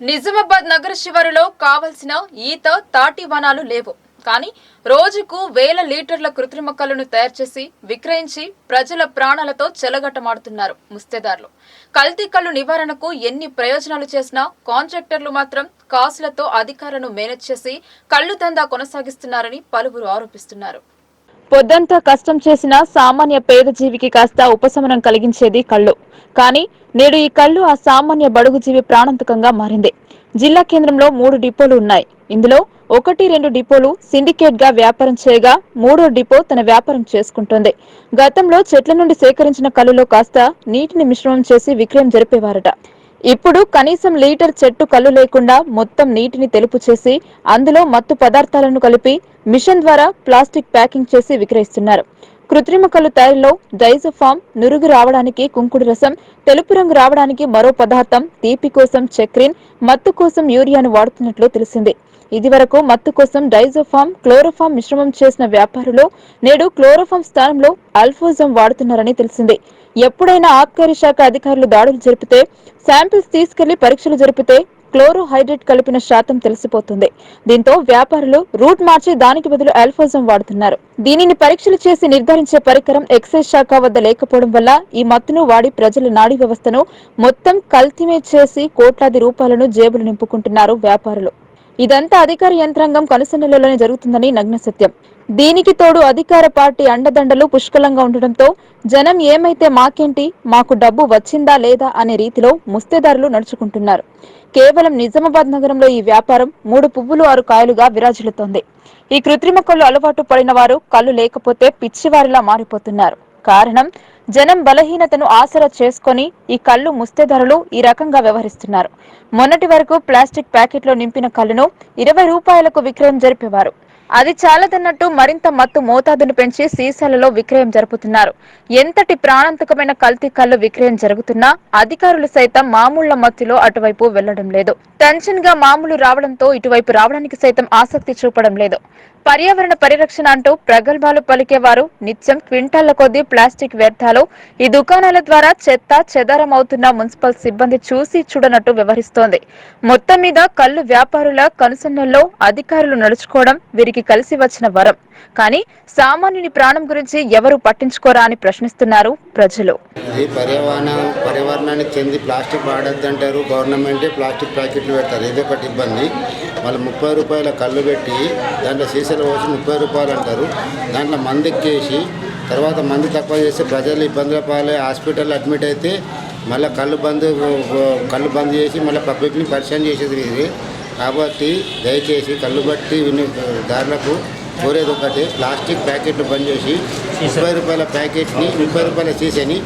నిజామాబాద్ నగర శివారులో కావలసిన ఈత తాటి వనాలు లేవు. కానీ రోజుకు వేల లీటర్ల కృత్రిమ కళ్ళను తయారు చేసి విక్రయించి ప్రజల ప్రాణాలతో చెలగట్టమాడుతున్నారు ముస్తేదారులు. కల్తీ కళ్ళు నివారణకు ఎన్ని ప్రయోజనాలు చేసినా కాంట్రాక్టర్లు మాత్రం కాసులతో అధికారులను మేనేజ్ చేసి కళ్ళు దందా కొనసాగిస్తున్నారని పలువురు ఆరోపిస్తున్నారు. పొద్దంతా కష్టం చేసిన సామాన్య పేద జీవికి కాస్త ఉపశమనం కలిగించేది కళ్ళు. కానీ నేడు ఈ కళ్ళు ఆ సామాన్య బడుగు జీవి ప్రాణాంతకంగా మారింది. జిల్లా కేంద్రంలో మూడు డిపోలు ఉన్నాయి. ఇందులో ఒకటి రెండు డిపోలు సిండికేట్గా వ్యాపారం చేయగా మూడో డిపో తన వ్యాపారం చేసుకుంటోంది. గతంలో చెట్ల నుండి సేకరించిన కళ్ళులో కాస్త నీటిని మిశ్రమం చేసి విక్రయం జరిపేవారట. ఇప్పుడు కనీసం లీటర్ చెట్టు కళ్ళు లేకుండా మొత్తం నీటిని తెలుపు చేసి అందులో మత్తు పదార్థాలను కలిపి మిషన్ ద్వారా ప్లాస్టిక్ ప్యాకింగ్ చేసి విక్రయిస్తున్నారు. కృత్రిమ కళ్ళు తయారీలో డైజోఫామ్ నురుగు రావడానికి కుంకుడు రసం తెలుపు రంగు రావడానికి మరో పదార్థం తీపి కోసం చక్రిన్ మత్తు కోసం యూరియాను వాడుతున్నట్లు తెలిసింది. ఇదివరకు మత్తు కోసం డైజోఫామ్ క్లోరోఫామ్ మిశ్రమం చేసిన వ్యాపారులు నేడు క్లోరోఫామ్ స్థానంలో అల్ఫోజం వాడుతున్నారని తెలిసింది. ఎప్పుడైనా ఆబ్కారీ శాఖ అధికారులు దాడులు జరిపితే శాంపిల్స్ తీసుకెళ్ళి పరీక్షలు జరిపితే క్లోరోహైడ్రేట్ కలిపిన శాతం తెలిసిపోతుంది. దీంతో వ్యాపారులు రూట్ మార్చి దానికి బదులు అల్ఫోజం వాడుతున్నారు. దీనిని పరీక్షలు చేసి నిర్ధారించే పరికరం ఎక్సైజ్ శాఖ వద్ద లేకపోవడం వల్ల ఈ మత్తును వాడి ప్రజల నాడీ వ్యవస్థను మొత్తం కల్తీమే చేసి కోట్లాది రూపాయలను జేబులు నింపుకుంటున్నారు వ్యాపారులు. ఇదంతా అధికార యంత్రాంగం కనుసన్నలలోనే జరుగుతుందని నగ్న సత్యం. దీనికి తోడు అధికార పార్టీ అండదండలు పుష్కలంగా ఉండటంతో జనం ఏమైతే మాకేంటి మాకు డబ్బు వచ్చిందా లేదా అనే రీతిలో ముస్తేదారులు నడుచుకుంటున్నారు. కేవలం నిజామాబాద్ నగరంలో ఈ వ్యాపారం మూడు పువ్వులు ఆరు కాయలుగా విరాజిల్లుతోంది. ఈ కృత్రిమ కళ్ళు అలవాటు పడిన వారు కళ్ళు లేకపోతే పిచ్చివారిలా మారిపోతున్నారు. కారణం జనం బలహీనతను ఆసరా చేసుకొని ఈ కళ్ళు ముస్తెధరలు ఈ రకంగా వ్యవహరిస్తున్నారు. మొన్నటి వరకు ప్లాస్టిక్ ప్యాకెట్లో నింపిన కళ్ళును ఇరవై రూపాయలకు విక్రయం జరిపేవారు. అది చాలదన్నట్టు మరింత మత్తు మోతాదును పెంచి సీసాలలో విక్రయం జరుపుతున్నారు. ఎంతటి ప్రాణాంతకమైన కల్తీ కళ్ళు విక్రయం జరుగుతున్నా అధికారులు సైతం మామూళ్ళ మత్తులో అటువైపు వెళ్ళడం లేదు. టెన్షన్గా మామూలు రావడంతో ఇటువైపు రావడానికి సైతం ఆసక్తి చూపడం లేదు. పర్యావరణ పరిరక్షణ అంటూ ప్రగల్భాలు పలికేవారు. నిత్యం క్వింటాళ్ళ కొద్దీ ప్లాస్టిక్ వ్యర్థాలు ఈ దుకాణాల ద్వారా చెత్త చెదారం అవుతున్న మున్సిపల్ సిబ్బంది చూసి చూడనట్టు వ్యవహరిస్తోంది. మొత్తం మీద కళ్ళు వ్యాపారుల కనుసన్నల్లో అధికారులు నడుచుకోవడం వీరికి కలిసి వచ్చిన వరం. కానీ సామాన్యుని ప్రాణం గురించి ఎవరు పట్టించుకోరా అని ప్రశ్నిస్తున్నారు ప్రజలు. ఇది పర్యావరణ పర్యావరణానికి చెంది ప్లాస్టిక్ వాడద్దంటారు. ప్లాస్టిక్ ప్యాకెట్లు పెడతారు. ఇది ఒకటి ఇబ్బంది. వాళ్ళు ముప్పై రూపాయల కళ్ళు పెట్టి దాంట్లో సీసాలు పోసి ముప్పై రూపాయలు అంటారు. దాంట్లో మందు ఎక్కేసి తర్వాత మందు తక్కువ చేస్తే ప్రజలు ఇబ్బందుల పాలే హాస్పిటల్ అడ్మిట్ అయితే మళ్ళీ కళ్ళు బంద్ కళ్ళు బంద్ చేసి మళ్ళీ పబ్లిక్ని పరిచయం చేసేది ఇది. కాబట్టి దయచేసి కళ్ళు బట్టి దారులకు కోరేది ఒకటి ప్లాస్టిక్ ప్యాకెట్లు బంద్ చేసి ముప్పై రూపాయల ప్యాకెట్ని ముప్పై రూపాయల సీసని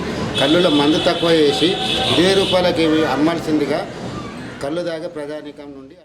కళ్ళులో మందు తక్కువ చేసి ఇరవై రూపాయలకి అమ్మాల్సిందిగా కళ్ళు దాకా ప్రజానీకం నుండి